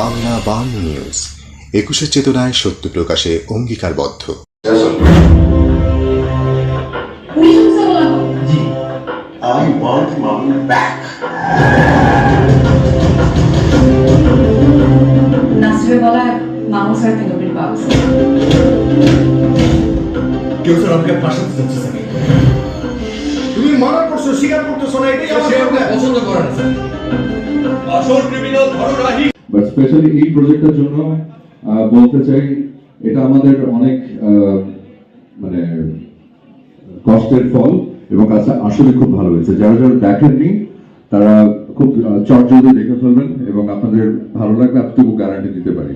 Bangla Bangla news একুশের চেতনায় সত্য প্রকাশে অঙ্গীকারবদ্ধ I want Mamun back. নাসিরের গলায় মামুন স্যার ফিঙ্গারপ্রিন্ট পাওয়া গেছে কেউ স্যার আমাকে ফাঁসাতে চাচ্ছে স্যার তুমি মানা করছ স্বীকার করতেছো না এটাই আমার। পছন্দ করে না স্যার আসল ক্রিমিনাল ধরো রাহি স্পেশালি এই প্রজেক্টের জন্য বলতে চাই, এটা আমাদের অনেক মানে কষ্টের ফল এবং কাজটা আসলে খুব ভালো হয়েছে। যারা যারা দেখেননি, তারা খুব চটজলদি দেখে ফেলবেন এবং আপনাদের ভালো লাগবে এতটুকু গ্যারান্টি দিতে পারি।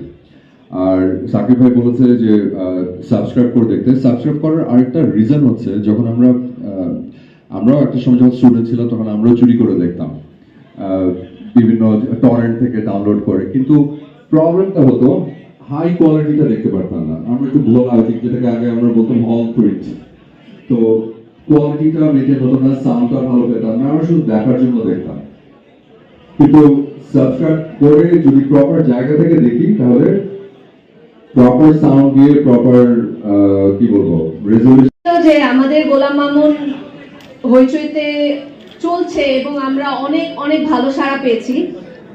আর সাকিব ভাই বলেছে যে সাবস্ক্রাইব করে দেখতে। সাবস্ক্রাইব করার আরেকটা রিজন হচ্ছে, যখন আমরা আমরাও একটা সময় যখন স্টুডেন্ট ছিলাম, তখন আমরাও চুরি করে দেখতাম। বিভিন্ন টরেন্ট থেকে ডাউনলোড করে। কিন্তু প্রবলেমটা হতো হাই কোয়ালিটিটা দেখতে পারতাম না। আমরা একটু ভুল আর্থিক যেটাকে আগে আমরা বলতাম হল প্রিন্ট তো কোয়ালিটিটা মেনটেন হতো না সাউন্ডটা ভালো পেতাম না, আমরা শুধু দেখার জন্য দেখতাম। কিন্তু সাবস্ক্রাইব করে যদি প্রপার জায়গা থেকে দেখি, তাহলে প্রপার সাউন্ড দিয়ে প্রপার কি বলব রেজলিউশন যে আমাদের গোলাম মামুন হইচইতে চলছে এবং আমরা অনেক অনেক ভালো সাড়া পেয়েছি।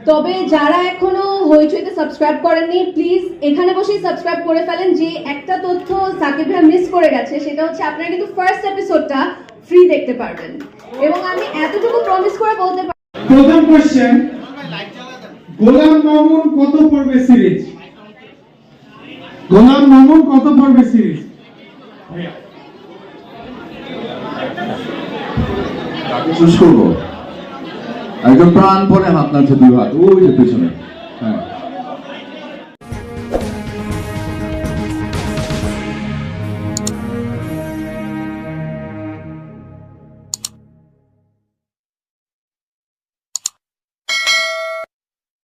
তবে যারা এখনও হইচইতে সাবস্ক্রাইব করেননি প্লিজ এখানে বসেই সাবস্ক্রাইব করে ফেলেন যে একটা তথ্য সাকিব ভাই মিস করে গেছে, সেটা হচ্ছে আপনারা কিন্তু ফার্স্ট এপিসোডটা ফ্রি দেখতে পারবেন। এবং আমি এতটুকু প্রমিস করে বলতে পারি প্রথম কোশ্চেন গোলাম মামুন কত পর্বে সিরিজ গোলাম মামুন কত পর্বে সিরিজ চুজ করব একদম প্রাণপণে হাত নাড়ছে দুই হাত। ওই যে পেছনে। হ্যাঁ।